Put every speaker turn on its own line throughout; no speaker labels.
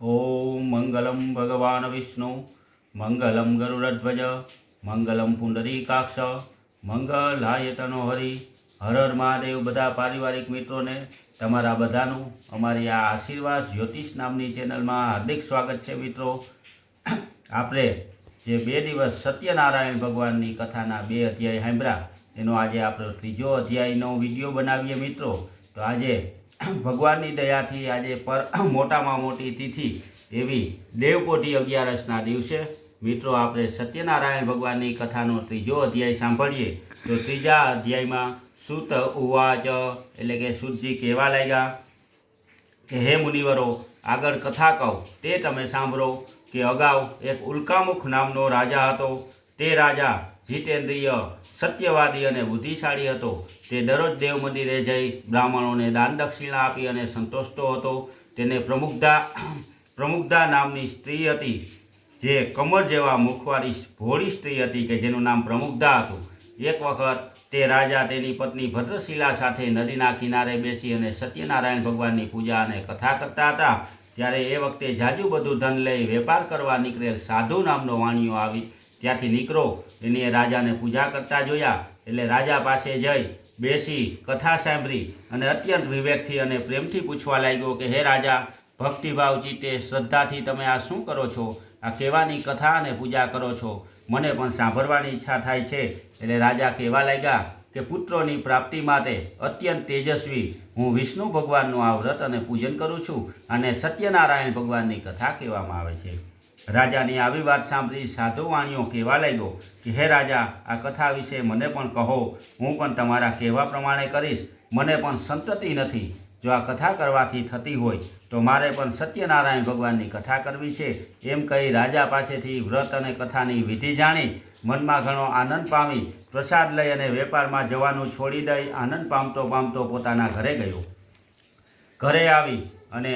ઓમ મંગલમ ભગવાન વિષ્ણુ મંગલમ गरुडध्वज મંગલમ પુંડરીકાક્ષ મંગલાય તનો હરિ હર હર મહાદેવ બધા પારિવારિક મિત્રોને, તમારા બધાનું અમારી આ આશીર્વાદ જ્યોતિષ નામની ચેનલમાં હાર્દિક સ્વાગત છે મિત્રો. આપણે જે બે દિવસ સત્યનારાયણ ભગવાનની કથાના બે અધ્યાય સાંભળ્યા, એનો આજે આપણો ત્રીજો અધ્યાયનો વીડિયો બનાવીએ મિત્રો. તો આજે ભગવાનની દયાથી આજે પર મોટામાં મોટી તિથિ એવી દેવકોટી અગિયારસના દિવસે. મિત્રો, આપણે સત્યનારાયણ ભગવાનની કથાનો ત્રીજો અધ્યાય સાંભળીએ. તો ત્રીજા અધ્યાયમાં સુત ઉવાચ, એટલે કે સુતજી કહેવા લાગ્યા કે, હે મુનિવરો, આગળ કથા કહો. તે તમે સાંભળો કે અગાઉ એક ઉલ્કામુખ નામનો રાજા હતો. તે રાજા જીતેન્દ્રિય, સત્યવાદી અને બુદ્ધિશાળી હતો. તે દરરોજ દેવ મંદિરે જઈ બ્રાહ્મણોને દાન દક્ષિણા આપી અને સંતોષતો હતો. તેને પ્રમુખદા પ્રમુખદા નામની સ્ત્રી હતી, જે કમર જેવા મુખવાળી ભોળી સ્ત્રી હતી કે જેનું નામ પ્રમુખદા હતું. એક વખત તે રાજા તેની પત્ની ભદ્રશિલા સાથે નદીના કિનારે બેસી અને સત્યનારાયણ ભગવાનની પૂજા અને કથા કરતા હતા. ત્યારે એ વખતે જાજુ બધું ધન લઈ વેપાર કરવા નીકળેલ સાધુ નામનો વાણિયો આવી ત્યાંથી નીકળો એની રાજાને પૂજા કરતા જોયા, એટલે રાજા પાસે જઈ બેસી, કથા સાંભળી અને અત્યંત વિવેકથી અને પ્રેમથી પૂછવા લાગ્યો કે, હે રાજા, ભક્તિભાવ ચિત્તે શ્રદ્ધાથી તમે આ શું કરો છો? આ કહેવાની કથા અને પૂજા કરો છો? મને પણ સાંભળવાની ઈચ્છા થાય છે. એટલે રાજા કહેવા લાગ્યા કે, પુત્રોની પ્રાપ્તિ માટે અત્યંત તેજસ્વી, હું વિષ્ણુ ભગવાનનું આ વ્રત અને પૂજન કરું છું અને સત્યનારાયણ ભગવાનની કથા કહેવામાં આવે છે. રાજાની આવી વાત સાંભળી સાધુ વાણીઓ કહેવા લાગ્યો કે, હે રાજા, આ કથા વિશે મને પણ કહો. હું પણ તમારા કહેવા પ્રમાણે કરીશ. મને પણ સંતતિ નથી. જો આ કથા કરવાથી થતી હોય, તો મારે પણ સત્યનારાયણ ભગવાનની કથા કરવી છે. એમ કહી રાજા પાસેથી વ્રત અને કથાની વિધિ જાણી મનમાં ઘણો આનંદ પામી. પ્રસાદ લઈ અને વેપારમાં જવાનું છોડી દઈ આનંદ પામતો પામતો પોતાના ઘરે ગયો. ઘરે આવી અને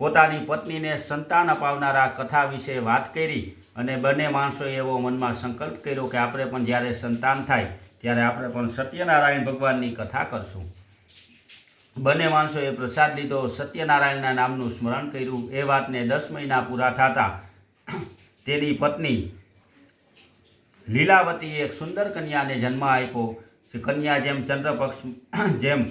પોતાની પત્નીને સંતાન અપાવનારા કથા વિશે વાત કરી અને બંને માણસોએ એવો મનમાં સંકલ્પ કર્યો કે આપણે પણ જ્યારે સંતાન થાય ત્યારે આપણે પણ સત્યનારાયણ ભગવાનની કથા કરશું. બંને માણસોએ પ્રસાદ લીધો, સત્યનારાયણના નામનું સ્મરણ કર્યું. એ વાતને દસ મહિના પૂરા થતા તેની પત્ની લીલાવતીએ એક સુંદર કન્યાને જન્મ આપ્યો. કન્યા જેમ ચંદ્ર પક્ષ જેમ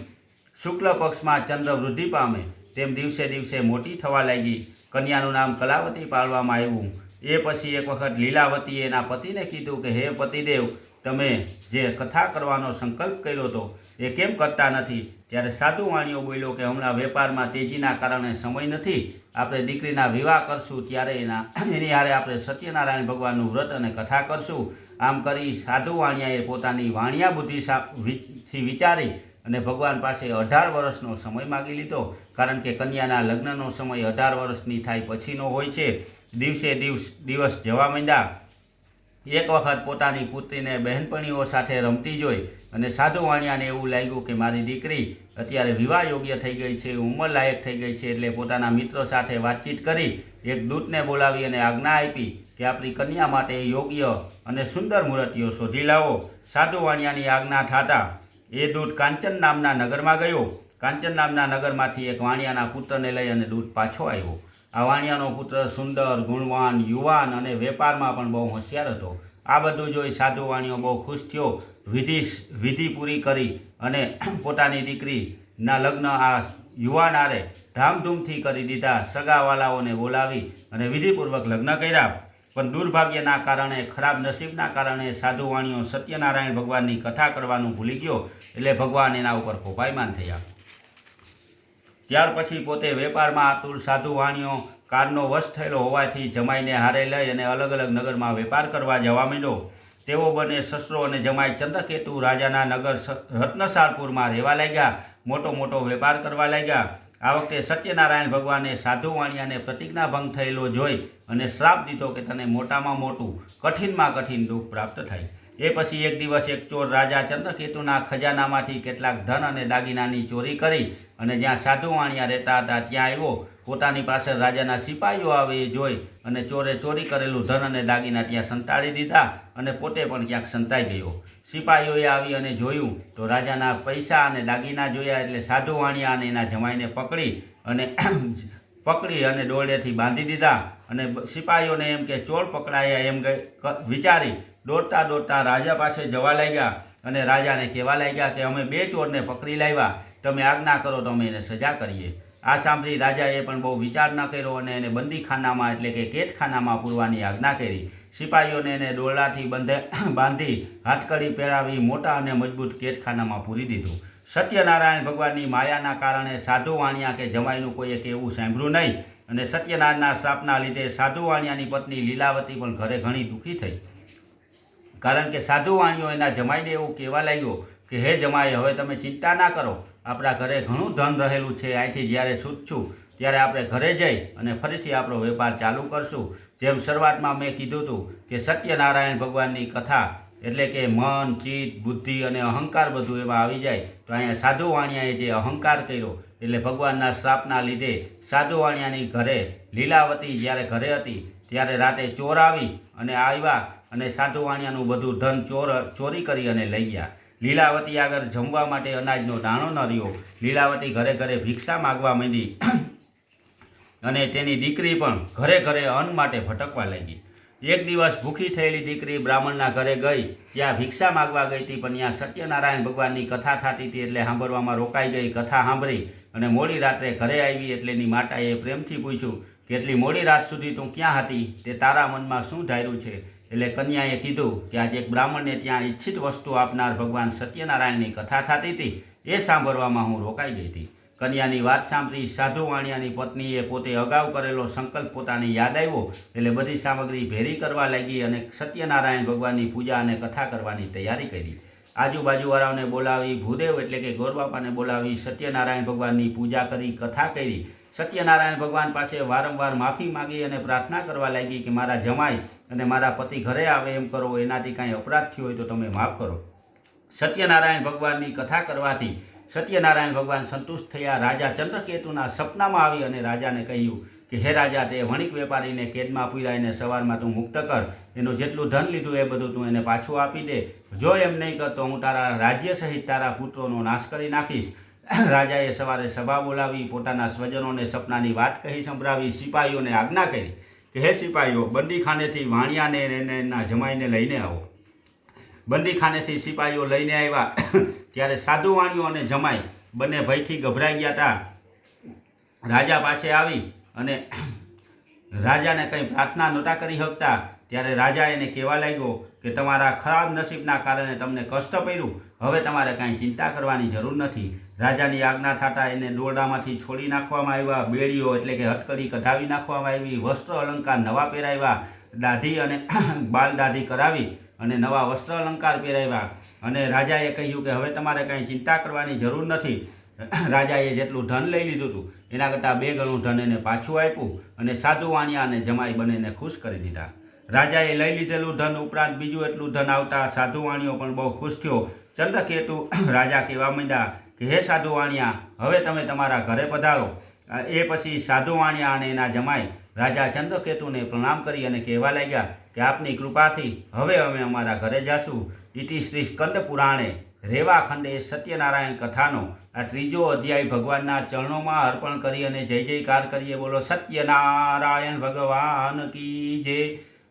શુક્લ પક્ષમાં ચંદ્ર વૃદ્ધિ પામે. તેમ દિવસે દિવસે મોટી થવા લાગી. કન્યાનું નામ કલાવતી પાડવામાં આવ્યું. એ પછી એક વખત લીલાવતીએ એના પતિને કીધું કે, હે પતિદેવ, તમે જે કથા કરવાનો સંકલ્પ કર્યો હતો એ કેમ કરતા નથી? ત્યારે સાધુ વાણીઓ બોલ્યો કે, હમણાં વેપારમાં તેજીના કારણે સમય નથી. આપણે દીકરીના વિવાહ કરશું, ત્યારે એના, એની હારે આપણે સત્યનારાયણ ભગવાનનું વ્રત અને કથા કરશું. આમ કરી સાધુ વાણિયાએ પોતાની વાણિયા બુદ્ધિ સા- વિચારી અને ભગવાન પાસે અઢાર વર્ષનો સમય માગી લીધો, કારણ કે કન્યાના લગ્નનો સમય અઢાર વર્ષની થાય પછીનો હોય છે. દિવસે દિવસ દિવસ જવા માંડ્યા. એક વખત પોતાની પુત્રીને બહેનપણીઓ સાથે રમતી જોઈ અને સાધુ વાણિયાને એવું લાગ્યું કે મારી દીકરી અત્યારે વિવાહ યોગ્ય થઈ ગઈ છે, ઉંમર લાયક થઈ ગઈ છે, એટલે પોતાના મિત્રો સાથે વાતચીત કરી, એક દૂતને બોલાવી અને આજ્ઞા આપી કે આપણી કન્યા માટે યોગ્ય અને સુંદર મૂર્તિઓ શોધી લાવો. સાધુ વાણિયાની આજ્ઞા થતાં એ દૂત કાંચન નામના નગરમાં ગયો. કાંચન નામના નગરમાંથી એક વાણિયાના પુત્રને લઈ અને દૂત પાછો આવ્યો. આ વાણિયાનો પુત્ર સુંદર, ગુણવાન, યુવાન અને વેપારમાં પણ બહુ હોશિયાર હતો. આ બધું જોઈ સાધુ વાણીઓ બહુ ખુશ થયો. વિધિ વિધિ પૂરી કરી અને પોતાની દીકરીના લગ્ન આ યુવાન આરે ધામધૂમથી કરી દીધા. સગાવાલાઓને બોલાવી અને વિધિપૂર્વક લગ્ન કર્યા. પણ દુર્ભાગ્યના કારણે, ખરાબ નસીબના કારણે સાધુ વાણીઓ સત્યનારાયણ ભગવાનની કથા કરવાનું ભૂલી ગયો. એટલે ભગવાન એના ઉપર કોપાયમાન થયા. ત્યાર પછી પોતે વેપારમાં આતુર સાધુ વાણીઓ, કારનો વશ થયેલો હોવાથી જમાઈને હારે લઈ અને અલગ અલગ નગરમાં વેપાર કરવા જવા માંડ્યો. તેઓ બંને સસરો અને જમાઈ ચંદ્રકેતુ રાજાના નગર રત્નસારપુરમાં રહેવા લાગ્યા. મોટો મોટો વેપાર કરવા લાગ્યા. આ વખતે સત્યનારાયણ ભગવાને સાધુ વાણિયાને પ્રતિજ્ઞા ભંગ થયેલો જોઈ અને શ્રાપ દીધો કે તને મોટામાં મોટું, કઠિનમાં કઠિન દુઃખ પ્રાપ્ત થાય. એ પછી એક દિવસ એક ચોર રાજા ચંદ્રકેતુના ખજાનામાંથી કેટલાક ધન અને દાગીનાની ચોરી કરી અને જ્યાં સાધુ વાણિયા રહેતા હતા, ત્યાં આવ્યો. પોતાની પાસે રાજાના સિપાહીઓ આવે એ જોઈ અને ચોરે ચોરી કરેલું ધન અને દાગીના ત્યાં સંતાડી દીધા અને પોતે પણ ક્યાંક સંતાઈ ગયો. સિપાહીઓએ આવી અને જોયું તો રાજાના પૈસા અને દાગીના જોયા એટલે સાધુ વાણિયા અને એના જમાઈને પકડી અને પકડી અને દોરડેથી બાંધી દીધા. અને સિપાહીઓને એમ કે ચોર પકડાયા એમ વિચારી દોડતા દોડતા રાજા પાસે જવા લાગ્યા અને રાજાને કહેવા લાગ્યા કે અમે બે ચોરને પકડી લાવ્યા. તમે આજ્ઞા કરો તો અમે એને સજા કરીએ. આ સાંભળી રાજાએ પણ બહુ વિચાર ન કર્યો અને એને બંદીખાનામાં એટલે કે કેદખાનામાં પૂરવાની આજ્ઞા કરી. સિપાહીઓને એને દોરડાથી બંધે બાંધી હાથકડી પહેરાવી મોટા અને મજબૂત કેદખાનામાં પૂરી દીધું. સત્યનારાયણ ભગવાનની માયાના કારણે સાધુ વાણિયા કે જમાઈનું કોઈએ એવું સાંભળ્યું નહીં અને સત્યનારાયણના શ્રાપના લીધે સાધુ વાણિયાની પત્ની લીલાવતી પણ ઘરે ઘણી દુઃખી થઈ. કારણ કે સાધુ વાણીઓ એના જમાઈને એવું કહેવા લાગ્યો કે, હે જમાઈ, હવે તમે ચિંતા ના કરો. આપણા ઘરે ઘણું ધન રહેલું છે. અહીંથી જ્યારે છૂટશું ત્યારે આપણે ઘરે જઈ અને ફરીથી આપણો વેપાર ચાલુ કરશું. જેમ શરૂઆતમાં મેં કીધું હતું કે, સત્યનારાયણ ભગવાનની કથા એટલે કે મન, ચિત્ત, બુદ્ધિ અને અહંકાર બધું એમાં આવી જાય. તો અહીંયા સાધુ વાણિયાએ જે અહંકાર કર્યો, એટલે ભગવાનના શ્રાપના લીધે સાધુ વાણિયાની ઘરે લીલાવતી જ્યારે ઘરે હતી, ત્યારે રાતે ચોર આવી અને આવ્યા અને સાધુ વાણિયાનું બધું ધન ચોર ચોરી કરી અને લઈ ગયા. લીલાવતી આગળ જમવા માટે અનાજનો દાણો ન રહ્યો. લીલાવતી ઘરે ઘરે ભિક્ષા માગવા માંડી અને તેની દીકરી પણ ઘરે ઘરે અન્ન માટે ભટકવા લાગી. એક દિવસ ભૂખી થયેલી દીકરી બ્રાહ્મણના ઘરે ગઈ. ત્યાં ભિક્ષા માગવા ગઈ હતી, પણ ત્યાં સત્યનારાયણ ભગવાનની કથા થતી હતી એટલે સાંભળવામાં રોકાઈ ગઈ. કથા સાંભળી અને મોડી રાત્રે ઘરે આવી એટલે એની માતાએ પ્રેમથી પૂછ્યું કે એટલી મોડી રાત સુધી તું ક્યાં હતી? તે તારા મનમાં શું ધાર્યું છે? એટલે કન્યાએ કીધું કે આજે એક બ્રાહ્મણને ત્યાં ઈચ્છિત વસ્તુ આપનાર ભગવાન સત્યનારાયણની કથા થતી હતી. એ સાંભળવામાં હું રોકાઈ ગઈ હતી. કન્યાની વાત સાંભળી સાધુ વાણિયાની પત્નીએ પોતે અગાઉ કરેલો સંકલ્પ પોતાને યાદ આવ્યો એટલે બધી સામગ્રી ભેરી કરવા લાગી અને સત્યનારાયણ ભગવાનની પૂજા અને કથા કરવાની તૈયારી કરી. આજુબાજુવાળાઓને બોલાવી, ભૂદેવ એટલે કે ગોરબાપાને બોલાવી સત્યનારાયણ ભગવાનની પૂજા કરી, કથા કરી સત્યનારાયણ ભગવાન પાસે વારંવાર માફી માગી અને પ્રાર્થના કરવા લાગી કે મારા જમાઈ અને મારા પતિ ઘરે આવે એમ કરો, એનાથી કાંઈ અપરાધ થયો હોય તો તમે માફ કરો. સત્યનારાયણ ભગવાનની કથા કરવાથી સત્યનારાયણ ભગવાન સંતુષ્ટ થયા. રાજા ચંદ્રકેતુના સપનામાં આવી અને રાજાને કહ્યું કે, હે રાજા, તે વણિક વેપારીને કેદમાં પૂરાઈને સવારમાં તું મુક્ત કર. એનું જેટલું ધન લીધું એ બધું તું એને પાછું આપી દે. જો એમ નહીં કરતો હું તારા રાજ્ય સહિત તારા પુત્રોનો નાશ કરી નાખીશ. રાજાએ સવારે સભા બોલાવી, પોતાના સ્વજનોને સપનાની વાત કહી સંભળાવી, સિપાહીઓને આજ્ઞા કરી કે, હે સિપાહીઓ, બંદીખાનેથી વાણિયાને એને જમાઈને લઈને આવો. બંદીખાનેથી સિપાહીઓ લઈને આવ્યા. ત્યારે સાધુ વાણીઓ અને જમાઈ બંને ભયથી ગભરાઈ ગયા હતા. રાજા પાસે આવી અને રાજાને કંઈ પ્રાર્થના નહોતા કરી શકતા. ત્યારે રાજા એને કહેવા લાગ્યો કે, તમારા ખરાબ નસીબના કારણે તમને કષ્ટ પડ્યું. હવે તમારે કાંઈ ચિંતા કરવાની જરૂર નથી. રાજાની આજ્ઞા થતાં એને દોરડામાંથી છોડી નાખવામાં આવ્યા, બેડીઓ એટલે કે હટકડી કઢાવી નાખવામાં આવી, વસ્ત્ર અલંકાર નવા પહેરાવ્યા, દાઢી અને બાલ દાઢી કરાવી અને નવા વસ્ત્ર અલંકાર પહેરાવ્યા. અને રાજાએ કહ્યું કે હવે તમારે કાંઈ ચિંતા કરવાની જરૂર નથી. રાજાએ જેટલું ધન લઈ લીધું હતું એના કરતાં બે ગણું ધન એને પાછું આપ્યું અને સાધુ વાણિયા અને જમાઈ બંનેને ખુશ કરી દીધા. રાજાએ લઈ લીધેલું ધન ઉપરાંત બીજું એટલું ધન આવતા સાધુ વાણીઓ પણ બહુ ખુશ થયો. ચંદ્રકેતુ રાજા કહેવા માંડ્યા કે, હે સાધુ વાણિયા હવે તમે તમારા ઘરે પધારો. એ પછી સાધુ વાણિયા અને એના જમાઈ રાજા ચંદ્રકેતુને પ્રણામ કરી અને કહેવા લાગ્યા કે, આપની કૃપાથી હવે અમે અમારા ઘરે જાશું. ઇતિ શ્રી સ્કંદ પુરાણે રેવા ખંડે સત્યનારાયણ કથાનો આ ત્રીજો અધ્યાય ભગવાનના ચરણોમાં અર્પણ કરી અને જય જયકાર કરીએ બોલો, સત્યનારાયણ ભગવાન કી જય.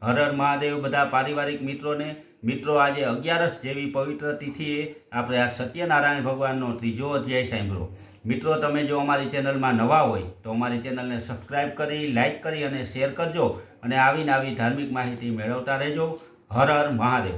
હર હર મહાદેવ બધા પારિવારિક મિત્રોને, મિત્રો આજે અગિયારસ જેવી પવિત્ર તિથિએ આપણે આ સત્યનારાયણ ભગવાનનો ત્રીજો અધ્યાય સાંભળો મિત્રો, તમે જો અમારી ચેનલમાં નવા હોય, તો અમારી ચેનલને સબસ્ક્રાઈબ કરી લાઈક કરી અને શેર કરજો અને આવીને આવી ધાર્મિક માહિતી મેળવતા રહેજો. હર હર મહાદેવ.